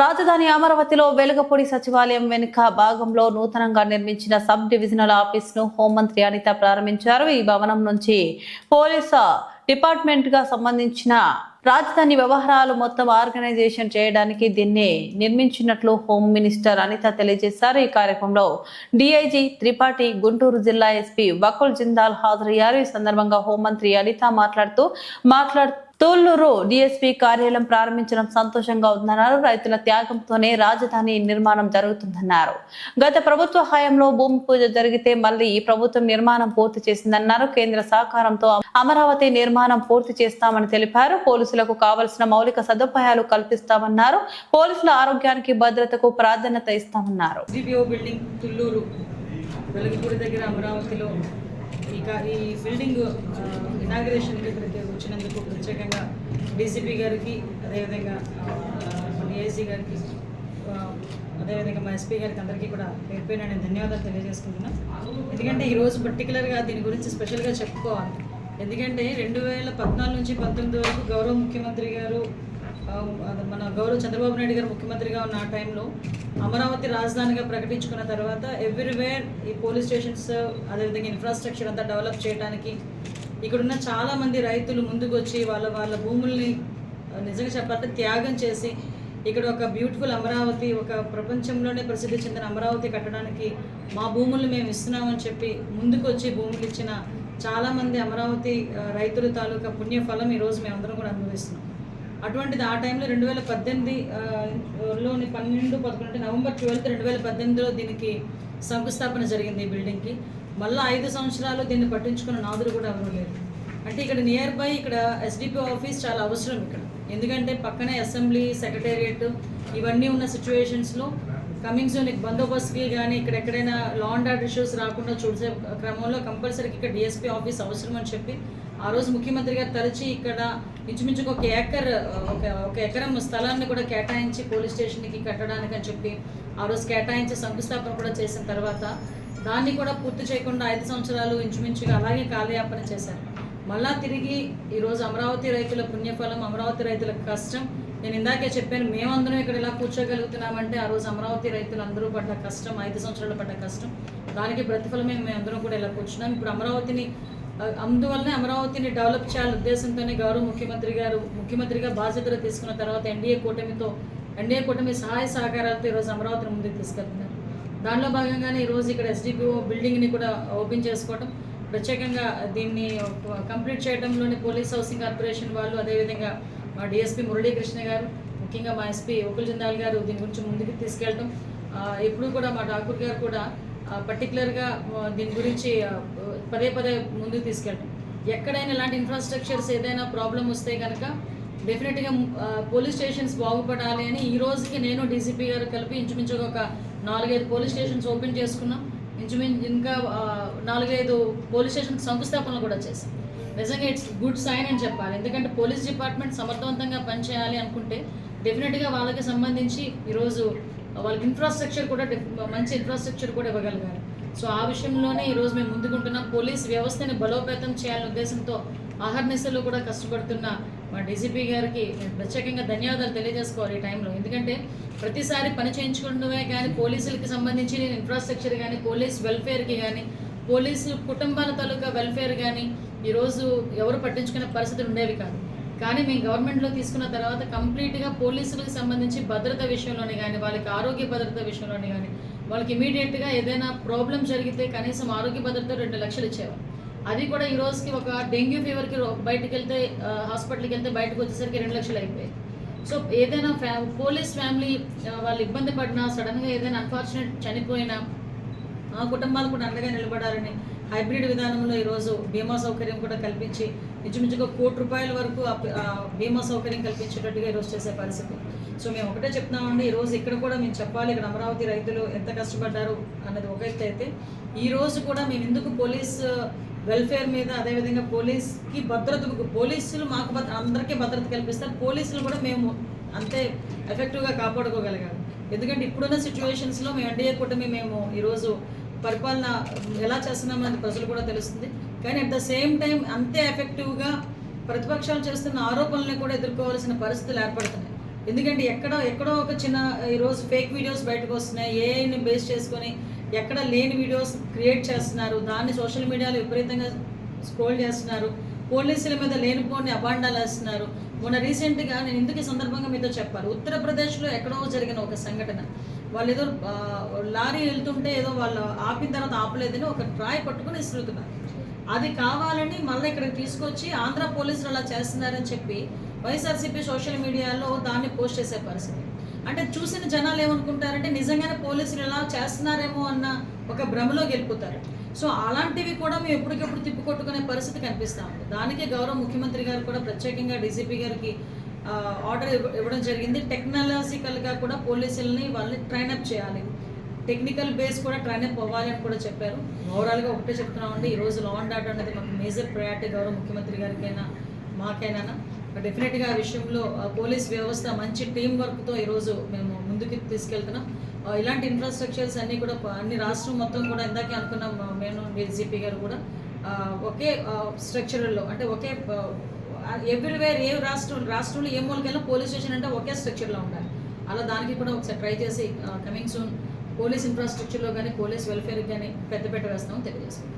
రాజధాని అమరావతిలో వెలగపూడి సచివాలయం వెనుక భాగంలో నూతనంగా నిర్మించిన సబ్ డివిజనల్ ఆఫీస్ను హోంమంత్రి అనిత ప్రారంభించారు. ఈ భవనం నుంచి పోలీసు డిపార్ట్మెంట్గా సంబంధించిన రాజధాని వ్యవహారాలు మొత్తం ఆర్గనైజేషన్ చేయడానికి దీన్ని నిర్మించినట్లు హోమ్ మినిస్టర్ అనిత తెలియజేశారు. ఈ కార్యక్రమంలో డిఐజీ త్రిపాఠి గుంటూరు జిల్లా ఎస్పీ బకుల్ జిందాల్ హాజరయ్యారు. ఈ సందర్భంగా హోంమంత్రి అనిత మాట్లాడుతూ మాట్లాడుతూ తోళ్ళూరు డిఎస్పీ కార్యాలయం ప్రారంభించడం సంతోషంగా ఉందన్నారు. రైతుల త్యాగంతోనే రాజధాని నిర్మాణం జరుగుతుందన్నారు. గత ప్రభుత్వ హయాంలో భూమి పూజ జరిగితే మళ్ళీ ఈ ప్రభుత్వం నిర్మాణం పూర్తి చేసిందన్నారు. కేంద్ర సహకారంతో అమరావతి నిర్మాణం పూర్తి చేస్తామని తెలిపారు. పోలీసులకు కావలసిన మౌలిక సదుపాయాలు కల్పిస్తామన్నారు. పోలీసుల ఆరోగ్యానికి భద్రతకు ప్రాధాన్యత ఇస్తామన్నారు. దగ్గర అమరావతిలో ఇక ఈ బిల్డింగ్ ఇనాగ్రేషన్కి ఇక్కడికి వచ్చినందుకు ప్రత్యేకంగా డీసీపీ గారికి అదేవిధంగా డిఐసీ గారికి అదేవిధంగా మా ఎస్పీ గారికి అందరికీ కూడా పేరు నేను ధన్యవాదాలు తెలియజేసుకుంటున్నాను ఎందుకంటే ఈరోజు పర్టికులర్గా దీని గురించి స్పెషల్గా చెప్పుకోవాలి. ఎందుకంటే రెండు వేల పద్నాలుగు నుంచి పంతొమ్మిది వరకు గౌరవ ముఖ్యమంత్రి గారు మన గౌరవ చంద్రబాబు నాయుడు గారు ముఖ్యమంత్రిగా ఉన్న ఆ టైంలో అమరావతి రాజధానిగా ప్రకటించుకున్న తర్వాత ఎవ్రీవేర్ ఈ పోలీస్ స్టేషన్స్ అదేవిధంగా ఇన్ఫ్రాస్ట్రక్చర్ అంతా డెవలప్ చేయడానికి ఇక్కడున్న చాలామంది రైతులు ముందుకు వచ్చి వాళ్ళ వాళ్ళ భూముల్ని నిజంగా చెప్పాలంటే త్యాగం చేసి ఇక్కడ ఒక బ్యూటిఫుల్ అమరావతి ఒక ప్రపంచంలోనే ప్రసిద్ధి చెందిన అమరావతి కట్టడానికి మా భూములు మేము ఇస్తున్నామని చెప్పి ముందుకు వచ్చి భూములు ఇచ్చిన చాలామంది అమరావతి రైతులు రైతుల తాలూకా పుణ్యఫలం ఈరోజు మేమందరం కూడా అనుభవిస్తున్నాం. అటువంటిది ఆ టైంలో రెండు వేల పద్దెనిమిది లోని పన్నెండు పదకొండు నవంబర్ ట్వెల్త్ రెండు వేల పద్దెనిమిదిలో దీనికి శంకుస్థాపన జరిగింది ఈ బిల్డింగ్కి మళ్ళీ ఐదు సంవత్సరాలు దీన్ని పట్టించుకున్న నాదులు కూడా ఎవరు లేరు. అంటే ఇక్కడ నియర్ బై ఇక్కడ ఎస్డిపి ఆఫీస్ చాలా అవసరం ఇక్కడ. ఎందుకంటే పక్కనే అసెంబ్లీ సెక్రటేరియట్ ఇవన్నీ ఉన్న సిచ్యువేషన్స్లో కమింగ్ జోన్ బందోబస్తుకి కానీ ఇక్కడ ఎక్కడైనా లాండ్ ఆర్డర్ ఇష్యూస్ రాకుండా చూసే క్రమంలో కంపల్సరీకి ఇక్కడ డిఎస్పీ ఆఫీస్ అవసరం అని చెప్పి ఆ రోజు ముఖ్యమంత్రి గారు తరచి ఇక్కడ ఇంచుమించుకు ఒక ఏకర్ ఒక ఒక ఎకరం స్థలాన్ని కూడా కేటాయించి పోలీస్ స్టేషన్కి కట్టడానికి అని చెప్పి ఆ రోజు కేటాయించి శంకుస్థాపన కూడా చేసిన తర్వాత దాన్ని కూడా పూర్తి చేయకుండా ఐదు సంవత్సరాలు ఇంచుమించుగా అలాగే కాలయాపన చేశారు. మళ్ళా తిరిగి ఈరోజు అమరావతి రైతుల పుణ్యఫలం అమరావతి రైతుల కష్టం నేను ఇందాకే చెప్పాను మేమందరం ఇక్కడ ఇలా కూర్చోగలుగుతున్నామంటే ఆ రోజు అమరావతి రైతులు అందరూ పడ్డ కష్టం ఐదు సంవత్సరాలు పడ్డ కష్టం దానికి ప్రతిఫలమే మేము అందరం కూడా ఇలా కూర్చున్నాం. ఇప్పుడు అమరావతిని ఆ, అందువల్లనే అమరావతిని డెవలప్ చేయాలనే ఉద్దేశంతోనే గౌరవ ముఖ్యమంత్రి గారు ముఖ్యమంత్రిగా బాధ్యతలు తీసుకున్న తర్వాత ఎన్డీఏ కూటమితో ఎన్డీఏ కూటమి సహాయ సహకారాలతో ఈరోజు అమరావతిని ముందుకు తీసుకెళ్తున్నారు. దానిలో భాగంగానే ఈరోజు ఇక్కడ ఎస్డిపిఓ బిల్డింగ్ని కూడా ఓపెన్ చేసుకోవడం ప్రత్యేకంగా దీన్ని కంప్లీట్ చేయడంలోని పోలీస్ హౌసింగ్ కార్పొరేషన్ వాళ్ళు అదేవిధంగా మా డిఎస్పీ మురళీకృష్ణ గారు ముఖ్యంగా మా ఎస్పీ ఒకుల్ జిందాల్ గారు దీని గురించి ముందుకు తీసుకెళ్ళడం ఆ, ఎప్పుడూ కూడా మా ఠాకూర్ గారు కూడా పర్టికులర్గా దీని గురించి పదే పదే ముందుకు తీసుకెళ్ళడం ఎక్కడైనా ఇలాంటి ఇన్ఫ్రాస్ట్రక్చర్స్ ఏదైనా ప్రాబ్లం వస్తే కనుక డెఫినెట్గా పోలీస్ స్టేషన్స్ బాగుపడాలి అని ఈ రోజుకి నేను డీసీపీ గారు కలిపి ఇంచుమించుగా ఒక నాలుగైదు పోలీస్ స్టేషన్స్ ఓపెన్ చేసుకున్నాం. ఇంచుమించు ఇంకా నాలుగైదు పోలీస్ స్టేషన్ శంకుస్థాపనలు కూడా చేశాం. నిజంగా ఇట్స్ గుడ్ సైన్ అని చెప్పాలి. ఎందుకంటే పోలీస్ డిపార్ట్మెంట్ సమర్థవంతంగా పనిచేయాలి అనుకుంటే డెఫినెట్గా వాళ్ళకి సంబంధించి ఈరోజు వాళ్ళకి ఇన్ఫ్రాస్ట్రక్చర్ కూడా మంచి ఇన్ఫ్రాస్ట్రక్చర్ కూడా ఇవ్వగలిగారు సో ఆ విషయంలోనే ఈరోజు మేము ముందుకుంటున్నాం. పోలీస్ వ్యవస్థని బలోపేతం చేయాలనే ఉద్దేశంతో ఆహర్నిశలు కూడా కష్టపడుతున్న మా డీజీపీ గారికి నేను ప్రత్యేకంగా ధన్యవాదాలు తెలియజేసుకోవాలి ఈ టైంలో. ఎందుకంటే ప్రతిసారి పని చేయించుకోవడమే కానీ పోలీసులకి సంబంధించి ఇన్ఫ్రాస్ట్రక్చర్ కానీ పోలీస్ వెల్ఫేర్కి కానీ పోలీసు కుటుంబాల తాలూకా వెల్ఫేర్ కానీ ఈరోజు ఎవరు పట్టించుకునే పరిస్థితులు ఉండేవి కాదు. కానీ మేము గవర్నమెంట్లో తీసుకున్న తర్వాత కంప్లీట్గా పోలీసులకు సంబంధించి భద్రత విషయంలోనే కానీ వాళ్ళకి ఆరోగ్య భద్రత విషయంలోనే కానీ వాళ్ళకి ఇమీడియట్గా ఏదైనా ప్రాబ్లం జరిగితే కనీసం ఆరోగ్య భద్రత రెండు లక్షలు ఇచ్చేవారు. అది కూడా ఈ రోజుకి ఒక డెంగ్యూ ఫీవర్కి రో- బయటికి వెళ్తే హాస్పిటల్కి వెళ్తే బయటకు వచ్చేసరికి రెండు లక్షలు అయిపోయాయి. సో ఏదైనా ఫ్యా పోలీస్ ఫ్యామిలీ వాళ్ళు ఇబ్బంది పడినా సడన్గా ఏదైనా అన్ఫార్చునేట్ చనిపోయినా ఆ కుటుంబాలు కూడా అండగా నిలబడాలని హైబ్రిడ్ విధానంలో ఈరోజు బీమా సౌకర్యం కూడా కల్పించి ఇంచుమించుగా కోటి రూపాయల వరకు బీమా సౌకర్యం కల్పించేటట్టుగా ఈరోజు చేసే పరిస్థితి. సో మేము ఒకటే చెప్తున్నామండి ఈరోజు ఇక్కడ కూడా మేము చెప్పాలి ఇక్కడ అమరావతి రైతులు ఎంత కష్టపడ్డారు అన్నది ఒక ఎత్తు అయితే ఈ రోజు కూడా మేము ఎందుకు పోలీస్ వెల్ఫేర్ మీద అదేవిధంగా పోలీస్కి భద్రత పోలీసులు మాకు భద్ర అందరికీ భద్రత కల్పిస్తారు పోలీసులు కూడా మేము అంతే ఎఫెక్టివ్గా కాపాడుకోగలిగాము ఎందుకంటే ఇప్పుడున్న సిచ్యువేషన్స్లో మేము ఎన్డీఏ కూటమి మేము ఈరోజు పరిపాలన ఎలా చేస్తున్నామని ప్రజలు కూడా తెలుస్తుంది. కానీ అట్ ద సేమ్ టైం అంతే ఎఫెక్టివ్గా ప్రతిపక్షాలు చేస్తున్న ఆరోపణలను కూడా ఎదుర్కోవాల్సిన పరిస్థితులు ఏర్పడుతున్నాయి. ఎందుకంటే ఎక్కడో ఎక్కడో ఒక చిన్న ఈరోజు ఫేక్ వీడియోస్ బయటకు వస్తున్నాయి. ఏఐని బేస్ చేసుకొని ఎక్కడ లేని వీడియోస్ క్రియేట్ చేస్తున్నారు. దాన్ని సోషల్ మీడియాలో విపరీతంగా స్క్రోల్ చేస్తున్నారు. పోలీసుల మీద లేనిపోని అబాండాలు వేస్తున్నారు. మొన్న రీసెంట్గా నేను ఇందుకు సందర్భంగా మీతో చెప్పాను. ఉత్తరప్రదేశ్లో ఎక్కడో జరిగిన ఒక సంఘటన. వాళ్ళు ఏదో లారీ వెళ్తుంటే ఏదో వాళ్ళు ఆపిన తర్వాత ఆపలేదని ఒక ట్రాయ్ పట్టుకుని ఇస్తున్నారు అది కావాలని మళ్ళీ ఇక్కడికి తీసుకొచ్చి ఆంధ్ర పోలీసులు అలా చేస్తున్నారని చెప్పి వైఎస్ఆర్సీపీ సోషల్ మీడియాలో దాన్ని పోస్ట్ చేసే పరిస్థితి. అంటే చూసిన జనాలు ఏమనుకుంటారంటే నిజంగానే పోలీసులు ఇలా చేస్తున్నారేమో అన్న ఒక భ్రమలోకి వెళ్ళిపోతారు సో అలాంటివి కూడా మేము ఎప్పటికెప్పుడు తిప్పికొట్టుకునే పరిస్థితి కనిపిస్తా ఉంది. దానికి గౌరవ ముఖ్యమంత్రి గారు కూడా ప్రత్యేకంగా డీజీపీ గారికి ఆర్డర్ ఇవ్వ- ఇవ్వడం జరిగింది. టెక్నాలజికల్గా కూడా పోలీసులని వాళ్ళని ట్రైనప్ చేయాలి. టెక్నికల్ బేస్ కూడా ట్రైనప్ అవ్వాలి అని కూడా చెప్పారు. ఓవరాల్గా ఒకటే చెప్తున్నామండి ఈ లా అండ్ ఆర్డర్ అనేది మాకు మేజర్ ప్రయారిటీ గౌరవ ముఖ్యమంత్రి గారికైనా మాకైనా డెఫినెట్గా ఆ విషయంలో పోలీస్ వ్యవస్థ మంచి టీం వర్క్తో ఈరోజు మేము ముందుకు తీసుకెళ్తున్నాం. ఇలాంటి ఇన్ఫ్రాస్ట్రక్చర్స్ అన్నీ కూడా అన్ని రాష్ట్రం మొత్తం కూడా ఇందాకే అనుకున్నాం ఆ, డీజీపీ గారు కూడా. ఒకే స్ట్రక్చర్లో అంటే ఒకే ఎవ్రీవేర్ ఏ రాష్ట్రం రాష్ట్రంలో ఏ మూలకెళ్ళినా పోలీస్ స్టేషన్ అంటే ఒకే స్ట్రక్చర్లో ఉండాలి. అలా దానికి కూడా ఒకసారి ట్రై చేసి కమింగ్ సూన్ పోలీస్ ఇన్ఫ్రాస్ట్రక్చర్లో కానీ పోలీస్ వెల్ఫేర్కి కానీ పెద్దపీట వేస్తామని తెలియజేస్తున్నాం.